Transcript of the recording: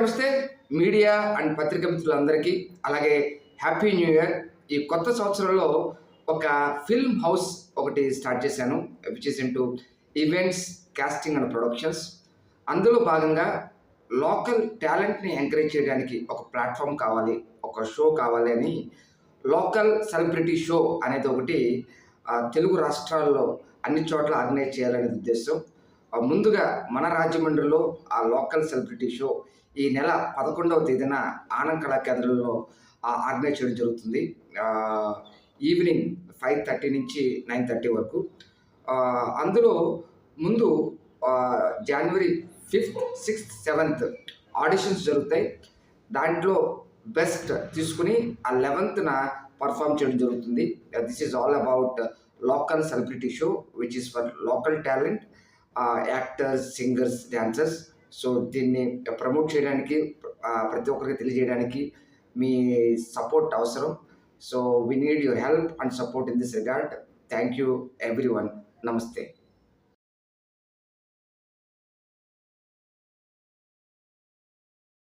నమస్తే. Media and పత్రిక మిత్రులందరికీ అలాగే హ్యాపీ న్యూ ఇయర్. ఈ కొత్త సంవత్సరంలో ఒక ఫిల్మ్ హౌస్ ఒకటి స్టార్ట్ చేశాను which is into events casting and productions అందులో భాగంగా లోకల్ టాలెంట్ని ఎంకరేజ్ చేయడానికి ఒక ప్లాట్ఫామ్ కావాలి ఒక షో కావాలి అని లోకల్ సెలబ్రిటీ షో అనేది ఒకటి తెలుగు రాష్ట్రాల్లో అన్ని చోట్ల ఆర్గనైజ్ చేయాలనే ఉద్దేశం. ముందుగా మన రాజమండ్రిలో ఆ లోకల్ సెలబ్రిటీ షో ఈ నెల పదకొండవ తేదీన ఆనంద్ కళా కేంద్రంలో ఆర్గనైజ్ చేయడం జరుగుతుంది. ఈవినింగ్ ఫైవ్ థర్టీ నుంచి నైన్ థర్టీ వరకు. అందులో ముందు జనవరి ఫిఫ్త్ సిక్స్త్ సెవెంత్ ఆడిషన్స్ జరుగుతాయి. దాంట్లో బెస్ట్ తీసుకుని ఆ లెవెన్త్న పర్ఫామ్ చేయడం జరుగుతుంది. This is all about local celebrity show which is for local talent. Actors singers dancers so దీన్ని ప్రమోట్ చేయడానికి ప్రతి ఒక్కరికి తెలియజేయడానికి మీ సపోర్ట్ అవసరం. So we need your help and support in this regard thank you everyone నమస్తే